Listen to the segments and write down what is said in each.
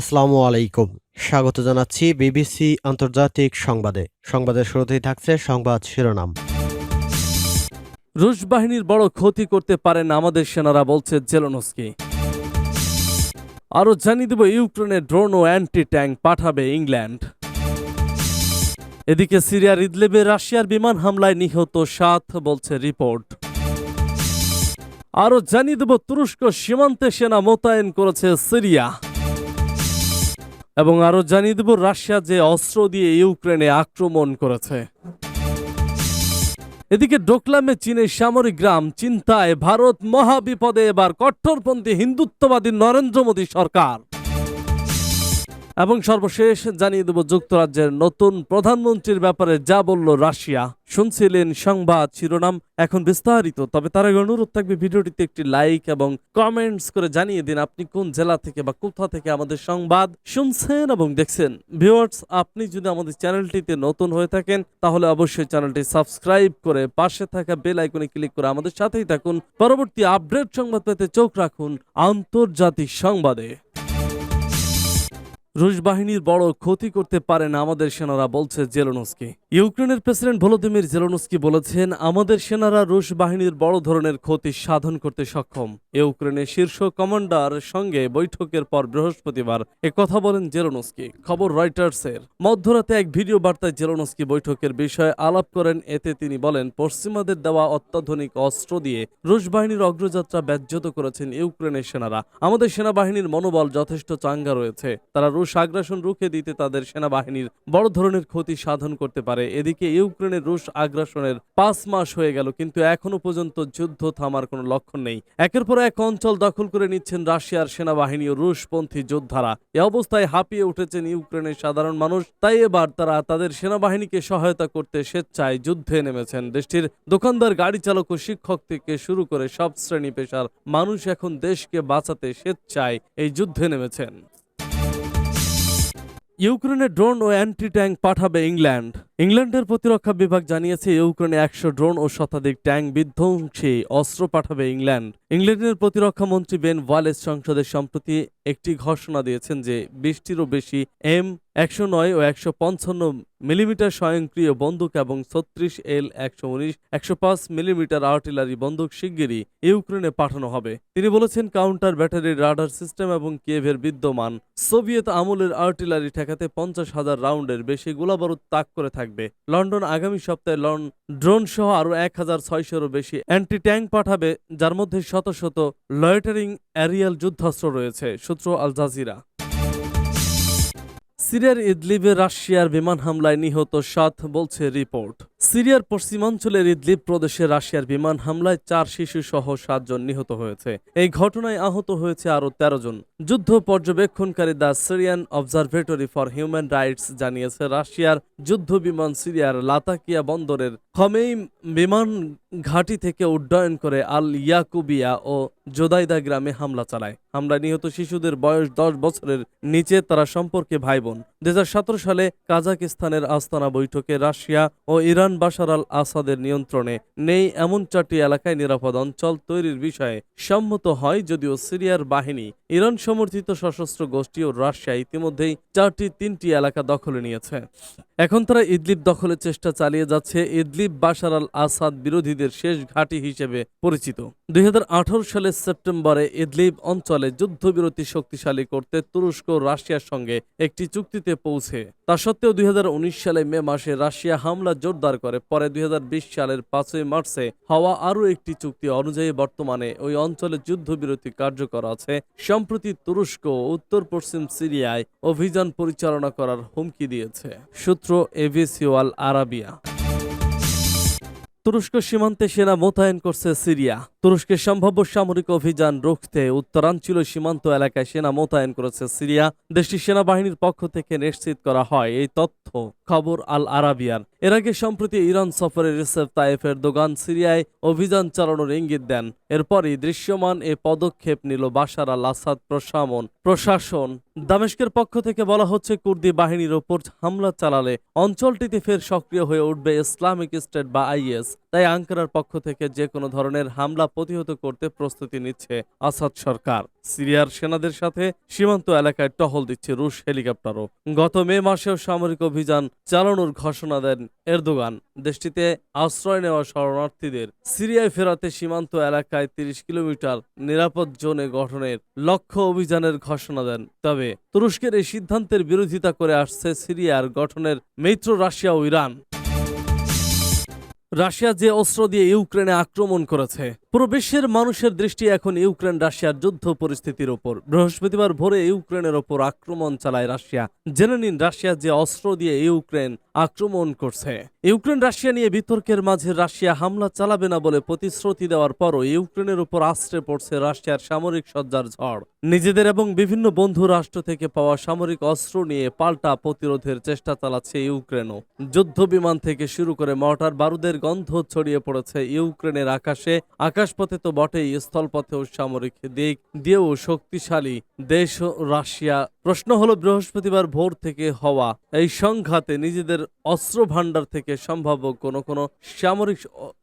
আসসালামু আলাইকুম। স্বাগত জানাচ্ছি বিবিসি আন্তর্জাতিক সংবাদে। সংবাদের শুরুতেই থাকছে সংবাদ শিরোনাম। রুশ বাহিনীর বড় ক্ষতি করতে পারেন আমাদের সেনারা, বলছে জেলনস্কি। আরও জানিয়ে দেব, ইউক্রেনে ড্রোন ও অ্যান্টি ট্যাঙ্ক পাঠাবে ইংল্যান্ড। এদিকে সিরিয়ার ইদলেবে রাশিয়ার বিমান হামলায় নিহত সাত, বলছে রিপোর্ট। আরও জানিয়ে দেব, তুরস্ক সীমান্তে সেনা মোতায়েন করেছে সিরিয়া। এবং আরও জানিয়ে দেব, রাশিয়া যে অস্ত্র দিয়ে ইউক্রেনে আক্রমণ করেছে। এদিকে ডোকলামে চীনের সামরিক গ্রাম চিন্তায় ভারত মহাবিপদে, এবার কট্টরপন্থী হিন্দুত্ববাদী নরেন্দ্র মোদী সরকার। এবং সর্বশেষ জানিয়ে দেব যুক্তরাজ্যের নতুন প্রধানমন্ত্রীর ব্যাপারে যা বলল রাশিয়া। শুনছিলেন সংবাদ শিরোনাম, এখন বিস্তারিত। তবে তার আগে অনুরোধ থাকবে ভিডিওটিতে একটি লাইক এবং কমেন্টস করে জানিয়ে দিন আপনি কোন জেলা থেকে বা কোথা থেকে আমাদের সংবাদ শুনছেন এবং দেখছেন। ভিউয়ার্স, আপনি যদি আমাদের চ্যানেলটিতে নতুন হয়ে থাকেন, তাহলে অবশ্যই চ্যানেলটি সাবস্ক্রাইব করে পাশে থাকা বেল আইকনে ক্লিক করে আমাদের সাথেই থাকুন। পরবর্তী আপডেট সংবাদ পেতে চোখ রাখুন আন্তর্জাতিক সংবাদে। রুশ বাহিনীর বড় ক্ষতি করতে পারেন আমাদের সেনারা, বলছে জেলোনস্কি। ইউক্রেনের প্রেসিডেন্ট ভলোদিমির জেলোনস্কি বলেছেন, আমাদের সেনারা রুশ বাহিনীর বড় ধরনের ক্ষতি সাধন করতে সক্ষম। ইউক্রেনের শীর্ষ কমান্ডার সঙ্গে বৈঠকের পর বৃহস্পতিবার কথা বলেন জেলোনস্কি। খবর রয়টার্সের। মধ্যরাতে এক ভিডিও বার্তায় জেলোনস্কি বৈঠকের বিষয়ে আলাপ করেন। এতে তিনি বলেন, পশ্চিমাদের দেওয়া অত্যাধুনিক অস্ত্র দিয়ে রুশ বাহিনীর অগ্রযাত্রা ব্যাহত করেছেন ইউক্রেনের সেনারা। আমাদের সেনাবাহিনীর মনোবল যথেষ্ট চাঙ্গা রয়েছে। তারা রুশ আগ্রাসন রুখে দিতে তাদের সেনাবাহিনীর বড় ধরনের ক্ষতি সাধন করতে পারে। এদিকে ইউক্রেনের রুশ আগ্রাসনের পাঁচ মাস হয়ে গেল, কিন্তু এখনও পর্যন্ত যুদ্ধ থামার কোনো লক্ষণ নেই। একের পর এক অঞ্চল দখল করে নিচ্ছেন রাশিয়ার সেনাবাহিনী ও রুশপন্থী যোদ্ধারা। এ অবস্থায় হাঁপিয়ে উঠেছেন ইউক্রেনের সাধারণ মানুষ। তাই এবার তারা তাদের সেনাবাহিনীকে সহায়তা করতে স্বেচ্ছায় যুদ্ধে নেমেছেন। দেশটির দোকানদার, গাড়ি চালক ও শিক্ষক থেকে শুরু করে সব শ্রেণি পেশার মানুষ এখন দেশকে বাঁচাতে স্বেচ্ছায় এই যুদ্ধে নেমেছেন। ইউক্রেনে ড্রোন ও অ্যান্টি ট্যাঙ্ক পাঠাবে ইংল্যান্ড। ইংল্যান্ডের প্রতিরক্ষা বিভাগ জানিয়েছে, ইউক্রেনে একশো ড্রোন ও শতাধিক ট্যাঙ্ক বিধ্বংসী অস্ত্র পাঠাবে ইংল্যান্ড। ইংল্যান্ডের প্রতিরক্ষা মন্ত্রী বেন ওয়ালেস সংসদে সম্প্রতি একটি ঘোষণা দিয়েছেন যে বিশটিরও বেশি এম একশো নয় ও একশো পঞ্চান্ন মিলিমিটার স্বয়ংক্রিয় বন্দুক এবং ছত্রিশ এল একশো উনিশ, একশো পাঁচ মিলিমিটার আর্টিলারি বন্দুক শিগগিরই ইউক্রেনে পাঠানো হবে। তিনি বলেছেন, কাউন্টার ব্যাটারি রাডার সিস্টেম এবং কেভের বিদ্যমান সোভিয়েত আমলের আর্টিলারি ঠেকাতে পঞ্চাশ হাজার রাউন্ডের বেশি গোলাবারুদ তাক করে থাকবে। লন্ডন আগামী সপ্তাহে লন ড্রোন সহ আরও এক হাজার ছয়শোরও বেশি অ্যান্টি ট্যাঙ্ক পাঠাবে, যার মধ্যে শত শত লয়েটারিং অ্যারিয়াল যুদ্ধাস্ত্র রয়েছে, সূত্র আল জাজিরা। সিরিয়ার ইদলিবে রাশিয়ার বিমান হামলায় নিহত সাত বলছে রিপোর্ট। সিরিয়ার পশ্চিমাঞ্চলের ইদলিব প্রদেশে রাশিয়ার বিমান হামলায় চার শিশু সহ সাতজন নিহত হয়েছে। এই ঘটনায় আহত হয়েছে আরও তেরো জন। যুদ্ধ পর্যবেক্ষণকারী the Syrian observatory for human rights জানিয়েছে, রাশিয়ার যুদ্ধ বিমান সিরিয়ার লাতাকিয়া বন্দরের খমেই বিমান ঘাঁটি থেকে উড্ডয়ন করে আল ইয়াকুবিয়া ও জোদাইদা গ্রামে হামলা চালায়। হামলায় নিহত শিশুদের বয়স দশ বছরের নিচে তারা সম্পর্কে ভাই বোন দু সালে কাজাকিস্তানের আস্তানা বৈঠকে রাশিয়া ও ইরান বাশার আল আসাদের নিয়ন্ত্রণে নেই এমন চারটি এলাকায় নিরাপদ অঞ্চল তৈরির বিষয়ে সম্মত হয় যদিও সিরিয়ার বাহিনী। ইরান সমর্থিত সশস্ত্র গোষ্ঠী ও রাশিয়া ইতিমধ্যেই চারটি তিনটি এলাকা দখলে নিয়েছে। এখন তারা ইদলিব দখলের চেষ্টা চালিয়ে যাচ্ছে। ইদলিব বাশার আল আসাদ বিরোধীদের শেষ ঘাঁটি হিসেবে পরিচিত। দুই সালের সেপ্টেম্বরে ইদলিব অঞ্চলে যুদ্ধবিরতি শক্তিশালী করতে তুরস্ক রাশিয়ার সঙ্গে একটি চুক্তিতে পৌঁছে। তা সত্ত্বেও দুই সালে মে মাসে রাশিয়া হামলা জোরদার করে, পরে দুই সালের পাঁচই মার্চে হওয়া আরও একটি চুক্তি অনুযায়ী বর্তমানে ওই অঞ্চলে যুদ্ধবিরতি কার্যকর আছে। সম্প্রতি তুরস্ক উত্তর পশ্চিম সিরিয়ায় অভিযান পরিচালনা করার হুমকি দিয়েছে। সূত্র এভিসিওয়াল আরাবিয়া। তুরস্ক সীমান্তে সেনা মোতায়েন করছে সিরিয়া। তুরস্কের সম্ভাব্য সামরিক অভিযান রুখতে উত্তরাঞ্চল সীমান্ত এলাকায় সেনা মোতায়েন করেছে সিরিয়া। দেশটির সেনাবাহিনীর পক্ষ থেকে নিশ্চিত করা হয়, এই তথ্য খবর আল আরাবিয়ার এর আগে সম্প্রতি ইরান সফরে রিসেপ তাইফের দোকান সিরিয়ায় অভিযান চালানোর ইঙ্গিত দেন। এরপরই দৃশ্যমান এ পদক্ষেপ নিল বাশার আল আসাদ প্রশাসন। দামেস্কের পক্ষ থেকে বলা হচ্ছে, কুর্দি বাহিনীর ওপর হামলা চালালে অঞ্চলটিতে ফের সক্রিয় হয়ে উঠবে ইসলামিক স্টেট বা আইএস। তাই আঙ্কারার পক্ষ থেকে যে কোনো ধরনের হামলা প্রতিহত করতে প্রস্তুতি নিচ্ছে আসাদ সরকার। সিরিয়ার সেনাদের সাথে সীমান্ত এলাকায় টহল দিচ্ছে রুশ হেলিকপ্টারও। গত মে মাসেও সামরিক অভিযান চালানোর ঘোষণা দেন এরদোগান। দেশটিতে আশ্রয় নেওয়া শরণার্থীদের সিরিয়ায় ফেরাতে সীমান্ত এলাকায় তিরিশ কিলোমিটার নিরাপদ জোনে গঠনের লক্ষ্য অভিযানের ঘোষণা দেন। তবে তুরস্কের এই সিদ্ধান্তের বিরোধিতা করে আসছে সিরিয়ার গঠনের মিত্র রাশিয়া ও ইরান। রাশিয়া যে অস্ত্র দিয়ে ইউক্রেনে আক্রমণ করেছে পুরো বিশ্বের মানুষের দৃষ্টি এখন ইউক্রেন রাশিয়ার যুদ্ধ পরিস্থিতির ওপর। বৃহস্পতিবার ভোরে ইউক্রেনের ওপর আক্রমণ চালায় রাশিয়া। জেনে নিন রাশিয়া যে অস্ত্র দিয়ে ইউক্রেন আক্রমণ করছে। ইউক্রেন রাশিয়া নিয়ে বিতর্কের মাঝে রাশিয়া হামলা চালাবে না বলে প্রতিশ্রুতি দেওয়ার পরও ইউক্রেনের উপর আশ্রে পড়ছে রাশিয়ার সামরিক সজ্জার ঝড়। নিজেদের এবং বিভিন্ন বন্ধু রাষ্ট্র থেকে পাওয়া সামরিক অস্ত্র নিয়ে পাল্টা প্রতিরোধের চেষ্টা চালাচ্ছে ইউক্রেনও। যুদ্ধ বিমান থেকে শুরু করে মর্টার বারুদের গন্ধ ছড়িয়ে পড়েছে ইউক্রেনের আকাশে। আকাশপথে তো বটেই, স্থলপথেও সামরিক দিক দিয়েও শক্তিশালী দেশ রাশিয়া। প্রশ্ন হলো, বৃহস্পতিবার ভোর থেকে হওয়া এই সংঘাতে নিজেদের অস্ত্র ভাণ্ডার থেকে সম্ভাব্য কোনো কোনো সামরিক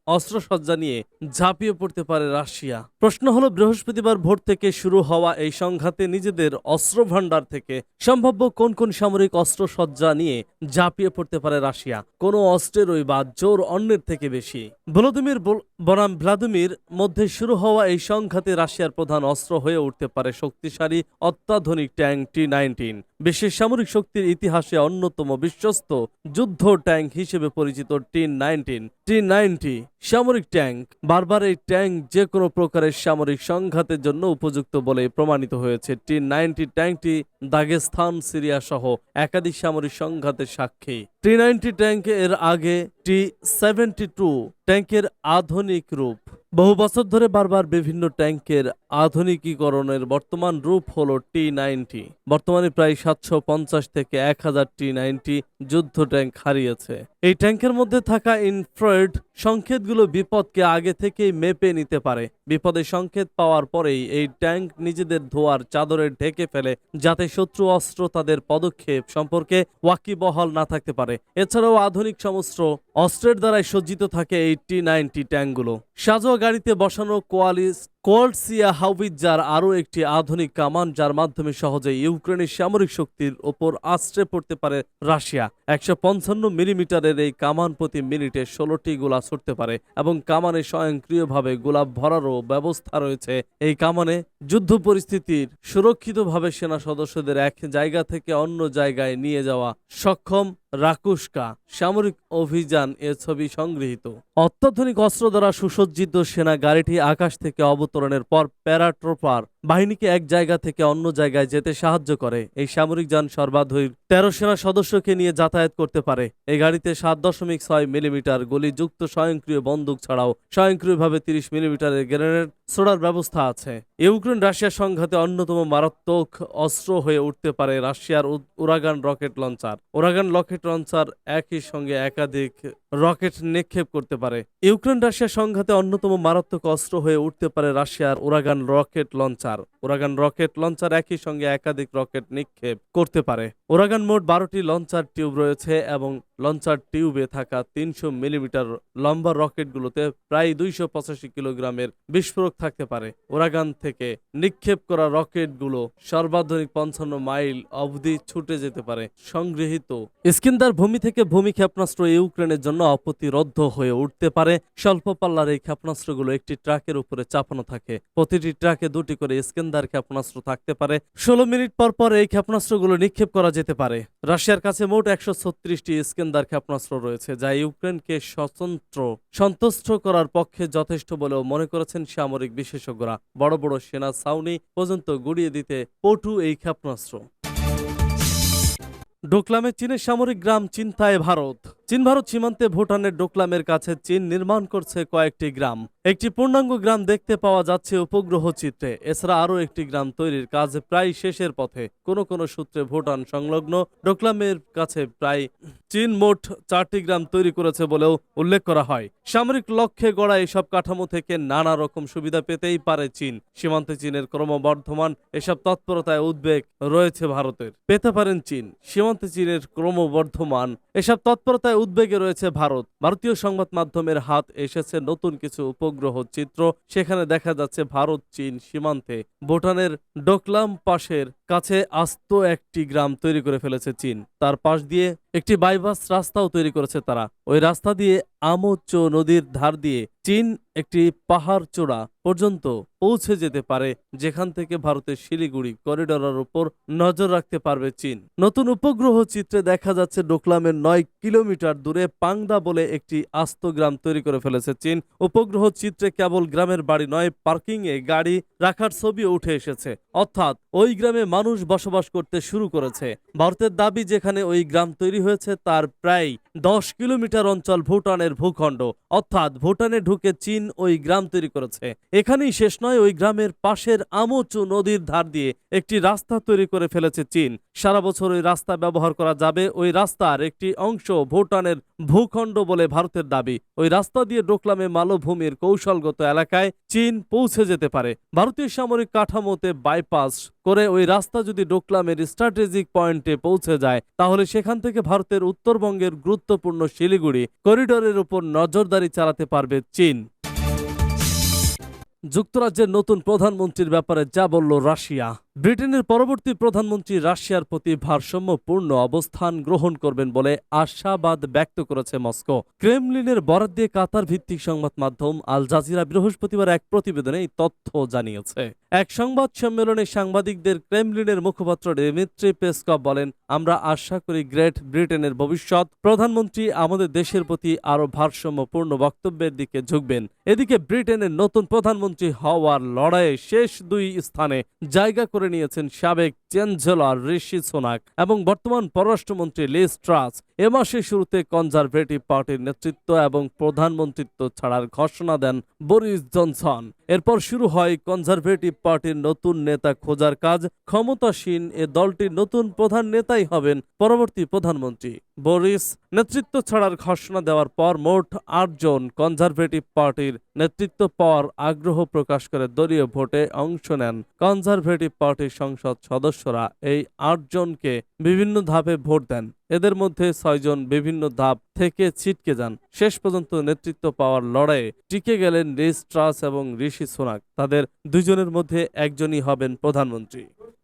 অস্ত্রসজ্জা নিয়ে ঝাঁপিয়ে পড়তে পারে রাশিয়া। প্রশ্ন হলো, বৃহস্পতিবার ভোর থেকে শুরু হওয়া এই সংঘাতে নিজেদের অস্ত্র ভাণ্ডার থেকে সম্ভাব্য কোন কোন সামরিক অস্ত্রসজ্জা নিয়ে ঝাঁপিয়ে পড়তে পারে রাশিয়া? কোনো অস্ত্রেরই বা জোর অন্যের থেকে বেশি। ভ্লাদিমির বনাম ভ্লাদিমির মধ্যে শুরু হওয়া এই সংঘাতে রাশিয়ার প্রধান অস্ত্র হয়ে উঠতে পারে শক্তিশালী অত্যাধুনিক ট্যাঙ্ক টি নাইনটিন। বিশ্বের সামরিক শক্তির ইতিহাসে অন্যতম বিশ্বস্ত যুদ্ধ ট্যাঙ্ক হিসেবে পরিচিত টি নাইনটিন। টি নাইনটি সামরিক ট্যাঙ্ক। বারবার এই ট্যাঙ্ক যে কোনো প্রকারের সামরিক সংঘাতের জন্য উপযুক্ত বলে প্রমাণিত হয়েছে। টি নাইনটি ট্যাঙ্কটি দাগেস্তান সিরিয়া সহ একাধিক সামরিক সংঘাতের সাক্ষী। টি নাইনটি ট্যাঙ্ক এর আগে টি সেভেন্টি টু ট্যাঙ্কের আধুনিক রূপ। বহু বছর ধরে বারবার বিভিন্ন ট্যাঙ্কের আধুনিকীকরণের বর্তমান রূপ হল টি নাইনটি বর্তমানে প্রায় সাতশো পঞ্চাশ থেকে এক হাজার টি নাইনটি যুদ্ধ ট্যাঙ্ক হারিয়েছে। এই ট্যাঙ্কের মধ্যে থাকা ইনফ্রারেড সংকেতগুলো বিপদকে আগে থেকেই মেপে নিতে পারে। বিপদের সংকেত পাওয়ার পরেই এই ট্যাঙ্ক নিজেদের ধোয়ার চাদরে ঢেকে ফেলে, যাতে শত্রু অস্ত্র তাদের পদক্ষেপ সম্পর্কে ওয়াকিবহাল না থাকতে পারে। এছাড়াও আধুনিক সমস্ত অস্ত্রের দ্বারাই সজ্জিত থাকে এই টি নাইনটি ট্যাঙ্কগুলো। সাজোয়া গাড়িতে বসানো কোয়ালিস কোয়ালসিয়া হাউবিজার আরও একটি আধুনিক কামান, যার মাধ্যমে সহজে ইউক্রেনের সামরিক শক্তির ওপর আশ্রে পড়তে পারে রাশিয়া। একশো পঞ্চান্ন মিলিমিটারের এই কামান প্রতি মিনিটে ষোলোটি গোলা ছুটতে পারে এবং কামানে স্বয়ংক্রিয়ভাবে গোলাপ ভরারও ব্যবস্থা রয়েছে। এই কামানে যুদ্ধ পরিস্থিতির সুরক্ষিতভাবে সেনা সদস্যদের এক জায়গা থেকে অন্য জায়গায় নিয়ে যাওয়া সক্ষম রাকুস্কা সামরিক অভিযান এ ছবি সংগৃহীত। অত্যাধুনিক অস্ত্র দ্বারা সুসজ্জিত সেনা গাড়িটি আকাশ থেকে অবতরণের পর প্যারাট্রোপার বাহিনীকে এক জায়গা থেকে অন্য জায়গায় যেতে সাহায্য করে। এই সামরিক যান সর্বাধিক তেরো সেনা সদস্যকে নিয়ে যাতায়াত করতে পারে। এই গাড়িতে সাত দশমিক ছয় মিলিমিটার গুলিযুক্ত স্বয়ংক্রিয় বন্দুক ছাড়াও স্বয়ংক্রিয়ভাবে তিরিশ মিলিমিটারের গ্রেনেড ছোড়ার ব্যবস্থা আছে। ইউক্রেন রাশিয়া সংঘাতে অন্যতম মারাত্মক অস্ত্র হয়ে উঠতে পারে রাশিয়ার Uragan rocket launcher. Uragan rocket launcher একই সঙ্গে একাধিক রকেট নিক্ষেপ করতে পারে। ইউক্রেন রাশিয়া সংঘাতে অন্যতম মারাত্মক অস্ত্র হয়ে উঠতে পারে রাশিয়ার Uragan rocket launcher. Uragan rocket launcher একই সঙ্গে একাধিক রকেট নিক্ষেপ করতে পারে। উরাগান মোট বারোটি লঞ্চার টিউব রয়েছে এবং লঞ্চার টিউবে থাকা তিনশো মিলিমিটার লম্বা রকেটগুলোতে প্রায় দুইশো পঁচাশি কিলোগ্রামের বিস্ফোরক থাকতে পারে। ওরাগান থেকে নিক্ষেপ করা রকেটগুলো সর্বাধুনিক পঞ্চান্ন মাইল অবধি ছুটে যেতে পারে। সংগৃহীত ইস্কিন্দার ভূমি থেকে ভূমি ক্ষেপণাস্ত্র ইউক্রেনের জন্য অপ্রতিরোধ্য হয়ে উঠতে পারে। স্বল্প পাল্লার এই ক্ষেপণাস্ত্রগুলো একটি ট্রাকের উপরে চাপানো থাকে। প্রতিটি ট্রাকে দুটি করে ইস্কিন্দার ক্ষেপণাস্ত্র থাকতে পারে। ষোলো মিনিট পর পর এই ক্ষেপণাস্ত্রগুলো নিক্ষেপ করা যেতে পারে। রাশিয়ার কাছে মোট একশো ছত্রিশটি ইস্কেন্দার ক্ষেপণাস্ত্র রয়েছে, যা ইউক্রেনকে স্বতন্ত্র, সন্তুষ্ট করার পক্ষে যথেষ্ট বলেও মনে করেছেন সামরিক বিশেষজ্ঞরা। বড় বড় সেনা ছাউনি পর্যন্ত গুড়িয়ে দিতে পটু এই ক্ষেপণাস্ত্র। ডোকলামে চীনের সামরিক গ্রাম চিন্তায় ভারত। চীন ভারত সীমান্তে ভুটানের ডোকলামের কাছে চীন নির্মাণ করছে কয়েকটি গ্রাম। একটি পূর্ণাঙ্গ গ্রাম দেখতে পাওয়া যাচ্ছে উপগ্রহ চিত্রে। এছাড়া আরও একটি গ্রাম তৈরির কাজ প্রায় শেষের পথে। কোনো কোনো সূত্রে ভুটান সংলগ্ন ডোকলামের কাছে প্রায় চীন মোট চারটি গ্রাম তৈরি করেছে বলেও উল্লেখ করা হয়। সামরিক লক্ষ্যে গড়া এসব কাঠামো থেকে নানা রকম সুবিধা পেতেই পারে চীন। সীমান্তে চীনের ক্রমবর্ধমান এসব তৎপরতায় উদ্বেগ রয়েছে ভারতের। পেতে পারেন চীন। সীমান্ত সীমান্তে চীনের ক্রমবর্ধমান। এসব তৎপরতায় উদ্বেগে রয়েছে ভারত। ভারতীয় সংবাদ মাধ্যমের হাত এসেছে নতুন কিছু উপগ্রহ চিত্র। সেখানে দেখা যাচ্ছে ভারত চীন সীমান্তে। ভুটানের ডোকলাম পাশের কাছে আস্ত একটি গ্রাম তৈরি করে ফেলেছে চীন। তার পাশ দিয়ে একটি বাইপাস রাস্তাও তৈরি করেছে তারা। ওই রাস্তা দিয়ে আমোচ্চ নদীর ধার দিয়ে চীন একটি পাহাড় চূড়া পর্যন্ত পৌঁছে যেতে পারে, যেখান থেকে ভারতের শিলিগুড়ি করিডোরের উপর নজর রাখতে পারবে চীন। নতুন উপগ্রহ চিত্রে দেখা যাচ্ছে ডোকলামের নয় কিলোমিটার দূরে পাংদা বলে একটি আস্ত গ্রাম তৈরি করে ফেলেছে চীন। উপগ্রহ চিত্রে কেবল গ্রামের বাড়ি নয় পার্কিং এ গাড়ি রাখার ছবিও উঠে এসেছে। অর্থাৎ ওই গ্রামে মানুষ বসবাস করতে শুরু করেছে। ভারতের দাবি, যেখানে ওই গ্রাম তৈরি হয়েছে, তার প্রায় দশ কিলোমিটার অঞ্চল ভুটানের ভূখণ্ড। অর্থাৎ ভুটানে ঢুকে চীন ওই গ্রাম তৈরি করেছে। এখানেই শেষ নয়, ওই গ্রামের পাশের আমচু নদীর ধার দিয়ে একটি রাস্তা তৈরি করে ফেলেছে চীন। সারা বছর ওই রাস্তা ব্যবহার করা যাবে, ওই রাস্তার একটি অংশ ভুটানের ভূখণ্ড বলে ভারতের দাবি। ওই রাস্তা দিয়ে ডোকলামে মালভূমির কৌশলগত এলাকায় চীন পৌঁছে যেতে পারে। ভারতীয় সামরিক কাঠামোতে বাইপাস করে ওই রাস্তা যদি ডোকলামের স্ট্র্যাটেজিক পয়েন্টে পৌঁছে যায়, তাহলে সেখান থেকে ভারতের উত্তরবঙ্গের গুরুত্বপূর্ণ শিলিগুড়ি করিডোরের উপর নজরদারি চালাতে পারবে চীন। যুক্তরাজ্যের নতুন প্রধানমন্ত্রীর ব্যাপারে যা বলল রাশিয়া। ব্রিটেনের পরবর্তী প্রধানমন্ত্রী রাশিয়ার প্রতি ভারসাম্যপূর্ণ অবস্থান গ্রহণ করবেন বলে আশাবাদ ব্যক্ত করেছে মস্কো। ক্রেমলিনের বরাদ দিয়ে কাতার ভিত্তিক সংবাদ মাধ্যম আল জাজিরা বৃহস্পতিবার এক প্রতিবেদনে এই তথ্য জানিয়েছে। এক সংবাদ সম্মেলনে সাংবাদিকদের ক্রেমলিনের মুখপাত্র ডিমিত্রি পেসকভ বলেন, আমরা আশা করি গ্রেট ব্রিটেনের ভবিষ্যৎ। প্রধানমন্ত্রী আমাদের দেশের প্রতি আরও ভারসাম্যপূর্ণ বক্তব্যের দিকে ঝুঁকবেন। এদিকে ব্রিটেনের নতুন প্রধানমন্ত্রী হওয়ার লড়াইয়ে শেষ দুই স্থানে জায়গা করে নিয়েছেন সাবেক চ্যান্সেলর ঋষি সোনাক এবং বর্তমান পররাষ্ট্রমন্ত্রী লিস ট্রাস এ মাসের শুরুতে কনজারভেটিভ পার্টির নেতৃত্ব এবং প্রধানমন্ত্রিত্ব ছাড়ার ঘোষণা দেন বরিস জনসন। এরপর শুরু হয় কনজারভেটিভ পার্টির নতুন নেতা খোঁজার কাজ। ক্ষমতাসীন এ দলটির নতুন প্রধান নেতাই হবেন পরবর্তী প্রধানমন্ত্রী। বরিস নেতৃত্ব ছাড়ার ঘোষণা দেওয়ার পর মোট আটজন কনজারভেটিভ পার্টির নেতৃত্ব পাওয়ার আগ্রহ প্রকাশ করে দলীয় ভোটে অংশ নেন। কনজারভেটিভ পার্টির সংসদ সদস্যরা এই আটজনকে বিভিন্ন ধাপে ভোট দেন। এদের মধ্যে ছয়জন বিভিন্ন ধাপ থেকে ছিটকে যান। শেষ পর্যন্ত নেতৃত্ব পাওয়ার লড়াইয়ে টিকে গেলেন রিস ট্রাস এবং ঋষি সোনাক। তাদের দুজনের মধ্যে একজনই হবেন প্রধানমন্ত্রী।